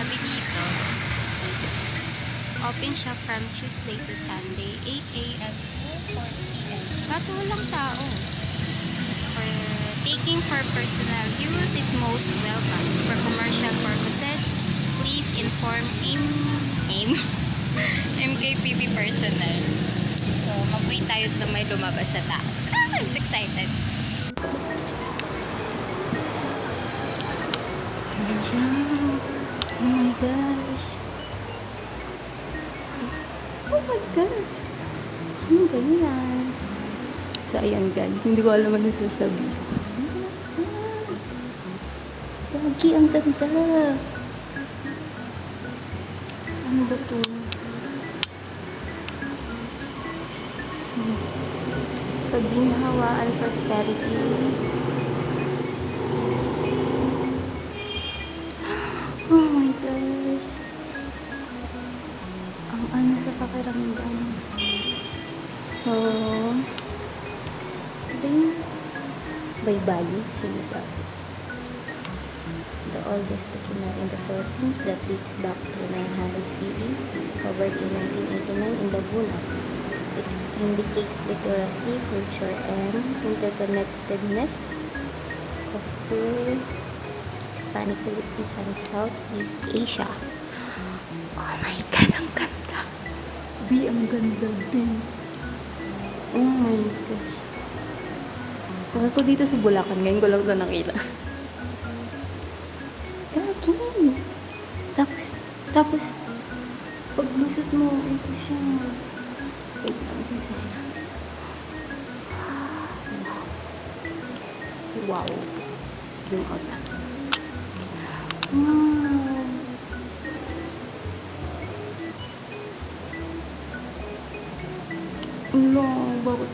Sabi dito, open siya from Tuesday to Sunday, 8 a.m. to 4 p.m. Kaso walang tao. For taking for personal use is most welcome. For commercial purposes, please inform AIM, AIM MKPP personnel. So, mag-wait tayo na may lumabas sa tao. Ah, I'm excited. Siya. Oh my gosh. Oh my gosh. Ano ba yan? So, ayan guys. Hindi ko alam ano sasabihin. Lagi, ang ganda. Ano ba to? So, pagginhawaan prosperity. So, ito yung Baybali? Sinasabi. The oldest document in the Philippines that dates back to 900 CE, discovered in 1989 in Laguna. It indicates literacy, culture, and interconnectedness of two Hispanic Philippines and Southeast Asia. Oh my God, ang ganda. B, ang ganda, B. Oh my gosh. Tagal ko dito sa Bulacan, ngayon ko lang ito nakita. Gagi. Tapos, tapos, pag lusot mo, ito siya. Wait lang, sasaya. Wow. Zoom out na. Wow.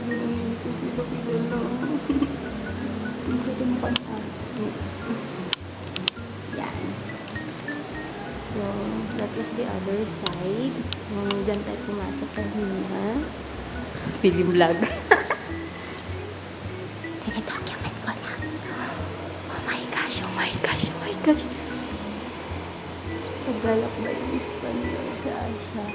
Ganyan ito sila kilala? Mo pa na. Yan. So, that was the other side. Nung dyan tayo pumasok kanina. Film vlog. Tinidocument ko na. Oh my gosh, oh my gosh, oh my gosh. Paggalak ba yung Espanyol sa Asia?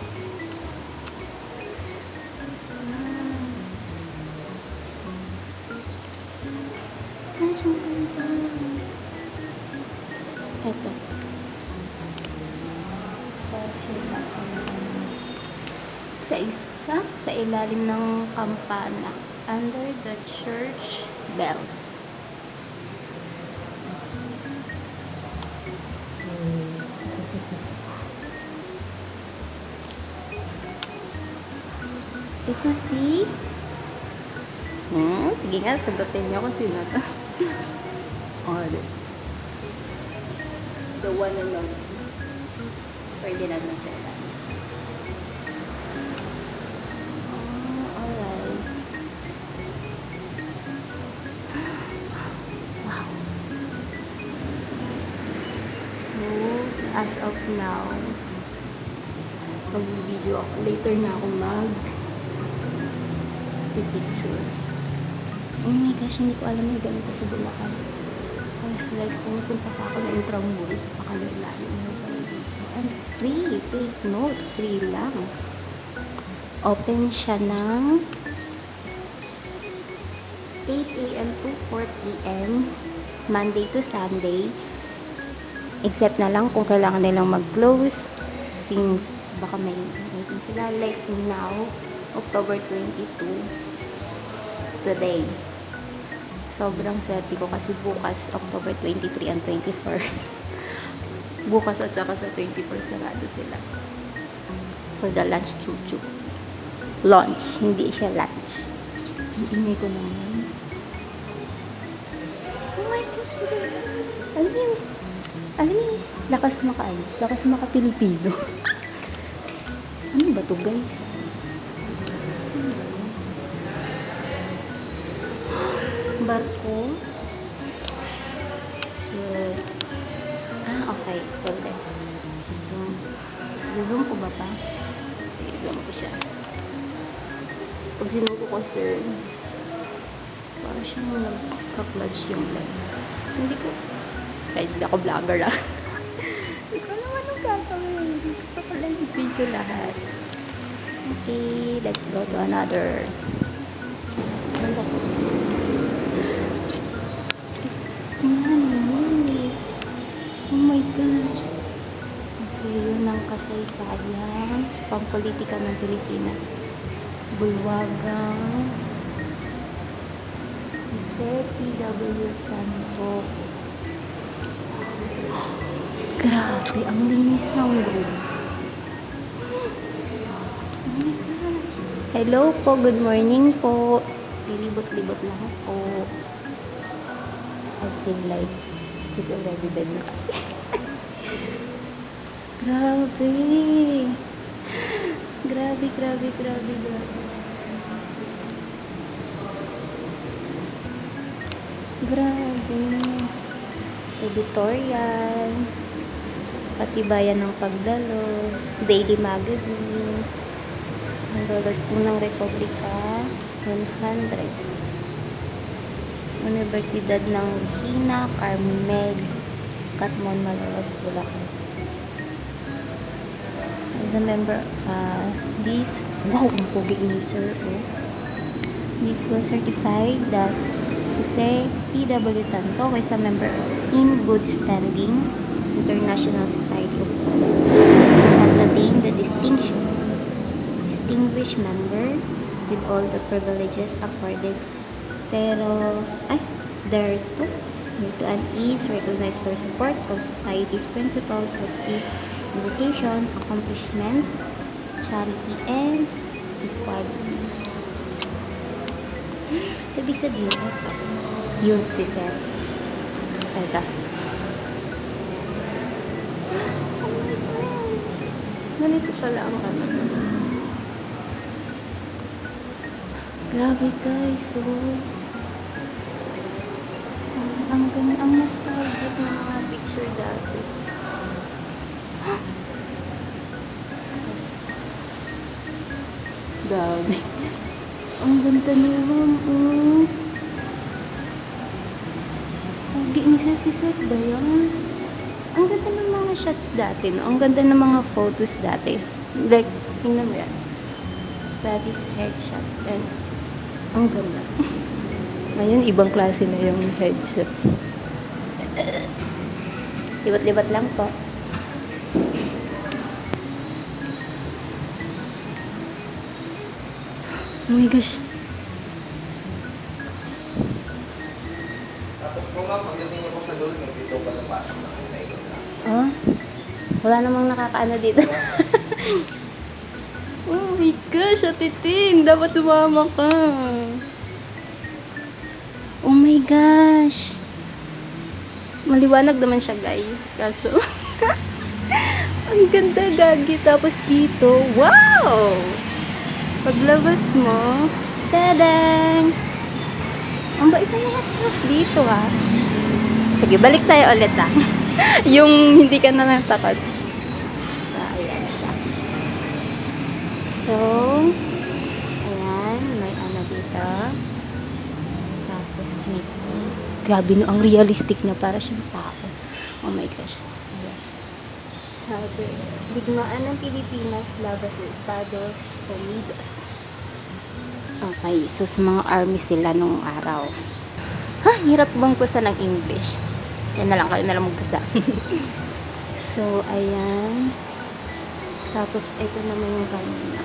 Sa ilalim ng kampana, under the church bells. Ito si... Hmm, sige nga, sagutin niyo kung sino to. oh, the, the one and only. Ferdinand Magellan. As of now, mag-video ako. Later na ako mag picture. Oh my gosh, hindi ko alam na ganito sa Bulacan. I was like, pumupunta pa ako na intramuros, pakalilalim mo dito. And free, take note, free lang. Open siya ng 8 a.m. to 4 p.m. Monday to Sunday. Except na lang kung kailangan nilang mag-close since baka may meeting sila. Like now, October 22, today. Sobrang swerte ko kasi bukas, October 23 and 24. bukas at saka sa 24 sarado sila. For the lunch chuchu. Lunch, hindi siya lunch. Ang ingay ko naman. Oh my gosh, mo yun, alam yun, lakas maka, ano, lakas maka Pilipino. ano ba to guys? barko. So, ah, okay. So, let's zoom. Zoom ko ba pa? Okay, zoom ko siya. Pag zoom ko kasi, parang siyang nagka-clutch yung lens. So, hindi ko, kahit hindi ako vlogger lang. Ikaw naman ang gagawin. Gusto ko lang i-video lahat. Okay, let's go to another. Ko. Oh my gosh. Yun ang kasaysayan pampolitika ng Pilipinas. Bulwagang Jose P.W. Tanto. Grabe, ang linis ng room. Hello po, good morning po. Lilibot-libot lang po. I feel like he's already dead na kasi. grabe. Grabe, grabe, grabe, grabe. Grabe. Editorial. Patibayan ng pagdalo. Daily Magazine. Ang Lolos Unang Republika. 100. Universidad ng Hina, Carmel, Catmon, Malolos, Bulacan. As a member, uh, this, wow, ang pogi ni sir, oh. This will certify that Jose P.W. Tanto is a member in good standing International Society of Poets has attained the distinction distinguished member with all the privileges accorded pero ay thereto to and is recognized for support of society's principles of peace, education, accomplishment, charity, and equality. So, ibig sabihin, yun si Sir. Ito. Ganito pala ang ano. Grabe guys, oh. Ang, ang, ang nostalgic ng mga picture dati. Dami. Ang ganda naman, oh. Si Sir ba yan? Ang ganda ng mga shots dati, no? Ang ganda ng mga photos dati. Like, tingnan mo yan. That is headshot. And, ang ganda. Ngayon, ibang klase na yung headshot. Libat-libat lang po. Oh my gosh. Tapos po ma'am, pagdating niyo po sa dulo, may video pa na pasok na Ah? Wala namang nakakaano dito. oh my gosh, atitin. Dapat sumama ka. Oh my gosh. Maliwanag naman siya, guys. Kaso, ang ganda gagi. Tapos dito, wow! Paglabas mo, tadang! Ang bait na mga dito, ha? Sige, balik tayo ulit, ha? yung hindi ka na natakot. So, ayan siya. So, ayan, may ano dito. Tapos, may, grabe no, ang realistic niya para siyang tao. Oh my gosh. Ayan. Sabi, digmaan ng Pilipinas laban sa Estados Unidos. Okay, so sa mga army sila nung araw. Ha, hirap bang kusa ng English? Yan na lang, kayo na lang magbasa. so, ayan. Tapos, ito naman yung kanina.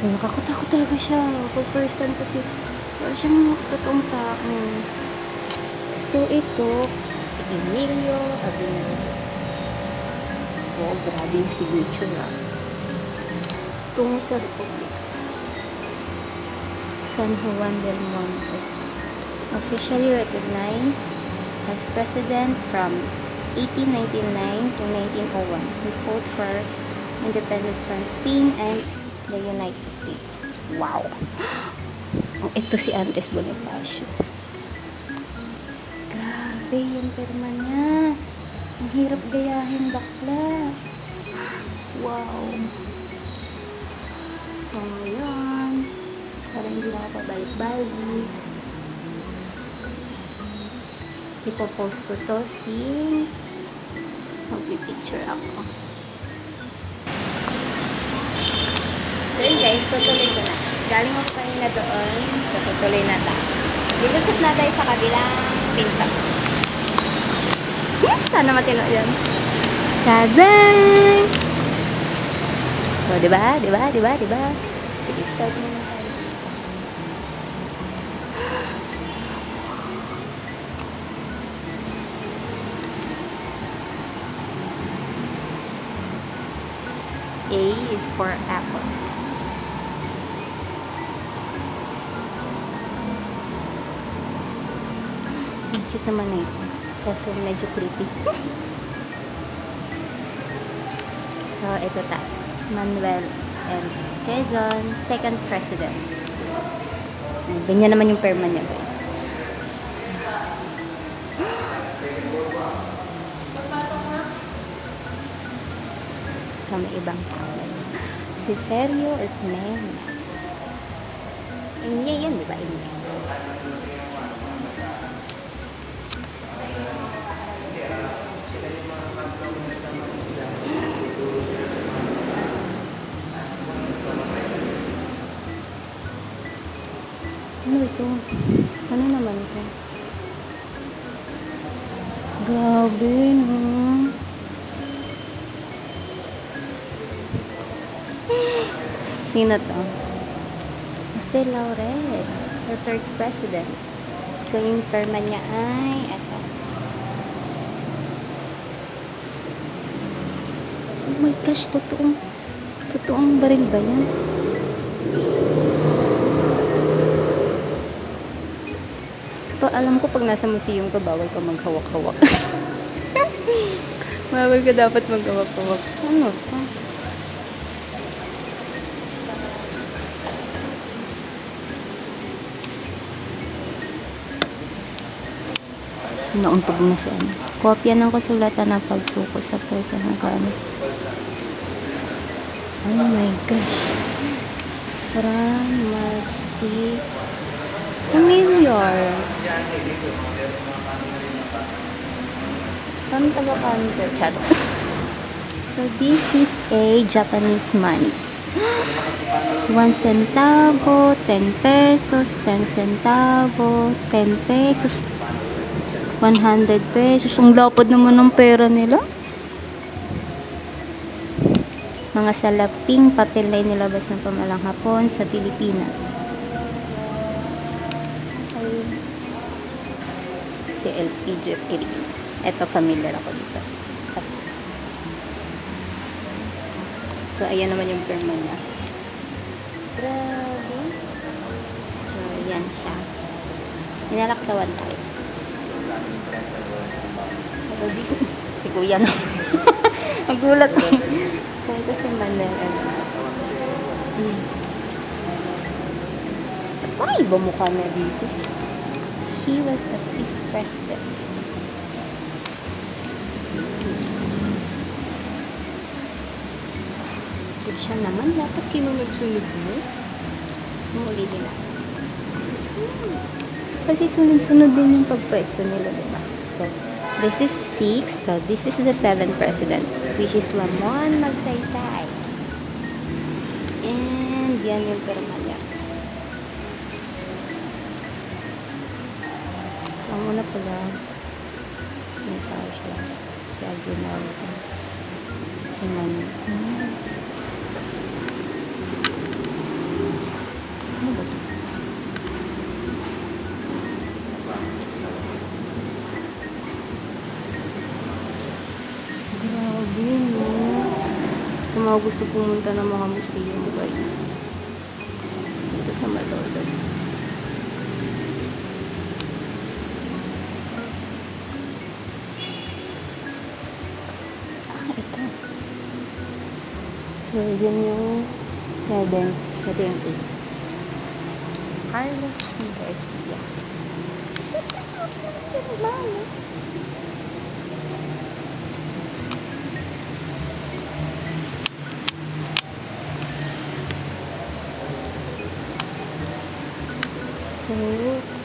So, nakakatakot talaga siya. Pag first time kasi, wala siyang totoong tao. So, ito, si Emilio Abinero. Oh, grabe yung signature ah. Tungo sa Republika. San Juan del Monte. Officially recognized as president from 1899 to 1901. He fought for independence from Spain and the United States. Wow! Ito si Andres Bonifacio. Grabe yung pirma niya. Ang hirap gayahin bakla. Wow. So, ngayon, para hindi na ako pabalik-balik. Ipopost ko to since mag Pipicture ako. So yun guys, tutuloy ko na. Galing ako kanina doon. So tutuloy na tayo. Lilusot na tayo sa kabilang pinto. Hmm, Sana matino yan. Saray! O, di ba? Di ba? Di ba? Di ba? Sige, start mo na A is for apple. Ang naman na ito. Kaso medyo creepy. so, ito ta. Manuel M. Quezon, second president. Ganyan naman yung perma niya, sa may ibang tao. Si Sergio Esmena. Inye yan, di ba? Inye. Ano ito? Ano naman ito? Grabe, Sino to? Jose Laurel, the third president. So, yung perma niya ay, eto. Oh my gosh, totoong, totoong baril ba yan? Pa, alam ko pag nasa museum ka, bawal ka maghawak-hawak. bawal ka dapat maghawak-hawak. Ano to? Nauntog na siya. Kopya ng kasulatan ng pagsuko sa person ng gamit. Oh my gosh. From March T. Familiar. From taga-counter. Chat. So this is a Japanese money. 1 centavo, 10 pesos, 10 centavo, 10 pesos, 100 pesos. Ang lapad naman ng pera nila. Mga salaping papel na inilabas ng pamalang hapon sa Pilipinas. Si LP Jeffrey. Ito, familiar ako dito. So, ayan naman yung perma niya. Grabe. So, yan siya. Inalaktawan tayo. So, this, si Kuya na. Nagulat ako. So, ito si Manuel Hernández. Hmm. Parang iba na dito. He was the fifth president. Good siya naman. Dapat sinunod-sunod mo. Sumulihin na. Kasi sunod-sunod din yung pagpwesto nila, di ba? So, this is six. So, this is the seventh president, which is Ramon Magsaysay. And yan yung perma niya. So, ang una pala, may tao siya. Si Aguinaldo. Si Manu. Mga gusto pumunta ng mga museum, guys. Dito sa Malolos. Ah, ito. So, yun yung 7. Ito yung 8. Carlos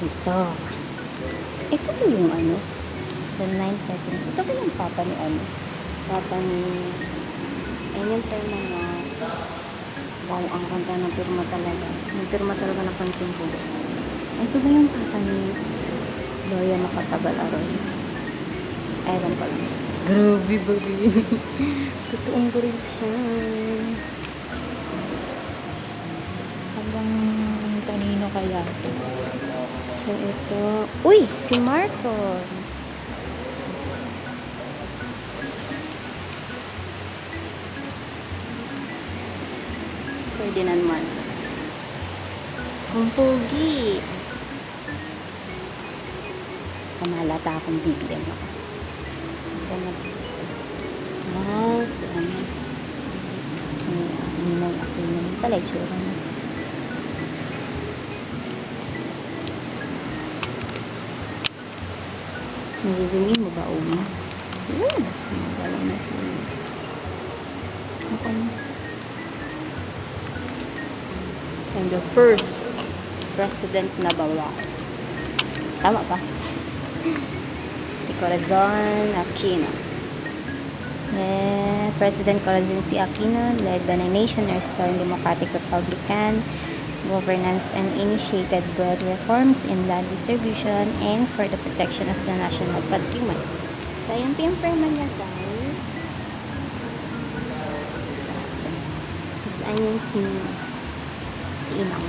ito. Ito ba yung ano? The ninth president. Ito ba yung papa ni ano? papa ni ayun yung terma niya wow ang ganda ng pirma talaga yung pirma talaga napansin ko ito ba yung papa ni Loya Makatagal Aroy ewan ko lang grabe ba totoong goril siya Hanggang kanino kaya ito? So ito. Uy si Marcos. Ferdinand Marcos. Ang pogi. Kamalata akong bigyan ako wow si ano? Si Ninay Aquino. Pala itsura niya Nag-zoom in mo ba, Umi? Yun. Magalang na siya. Okay. And the first president na bawa. Tama ba? Si Corazon Aquino. Eh, President Corazon C. Aquino led the nation restoring democratic republican governance and initiated broad reforms in land distribution and for the protection of the national patrimony. So, ayan po yung perma niya, guys. Tapos, ayan si, si Inang.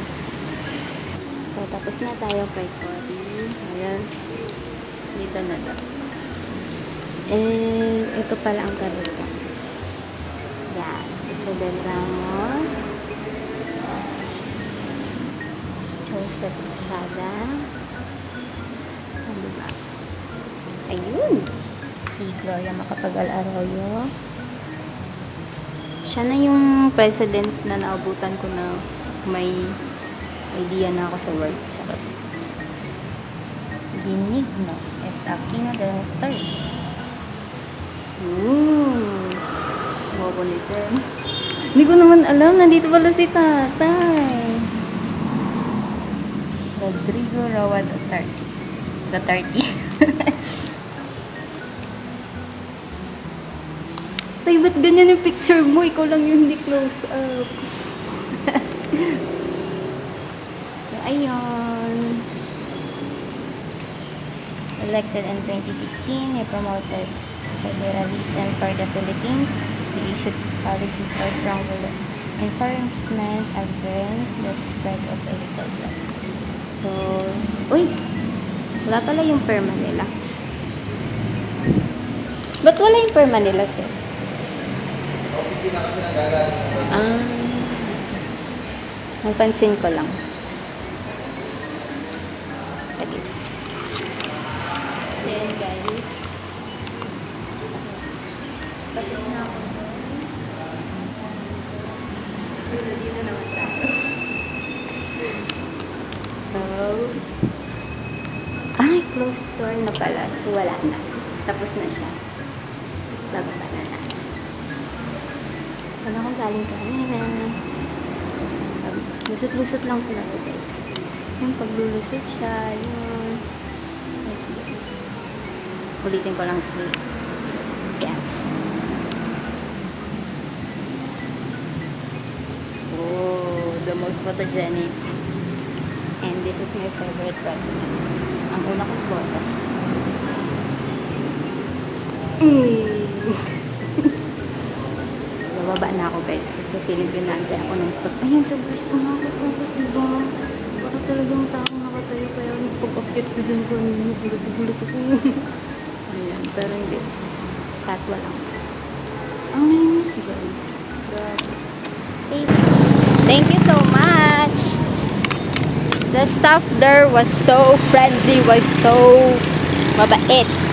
So, tapos na tayo kay Cory. Ayan. Dito na daw. And, ito pala ang karita. Yan. Si Fidel Ramos. Joseph Estrada. Ayun. Si Gloria Macapagal-Arroyo. Siya na yung president na naabutan ko na may idea na ako sa work. Charot. Binigno S. Aquino de Third. Ooh. Bobo ni Sen. Hindi ko naman alam. Nandito pala si tatay. Rodrigo Rawad the 30. The 30. eh, ba't ganyan yung picture mo? Ikaw lang yung hindi close up. Ayun. Elected in 2016, he promoted federalism for the Philippines. He issued policies for stronger enforcement against the spread of illegal drugs. So, uy! Wala pala yung perma nila. Ba't wala yung perma nila, sir? Opisina kasi nagagaling ako. Ah, napansin ko lang. Sige. So, yan, guys. Tapos na ako. Pero dito naman tayo. So, ay, close door na pala. So, wala na. Tapos na siya. Bababa Wala akong galing kanina. Lusot-lusot lang pala ito, guys. Yung paglulusot siya, yun. Sige. Ulitin ko lang si si Anne. Oh, the most photogenic. And this is my favorite president. Ang una kong boto. Mm. Guys kasi feeling ko nante ako ng stop. Ayun, so gusto nga ako tapos diba? Para talagang taong nakatayo kaya pag-update ko dyan ko yung gulat-gulat ako. Ayan, pero hindi. Statwa lang. Ang nainis guys. Grabe. Thank you so much. The staff there was so friendly, was so mabait.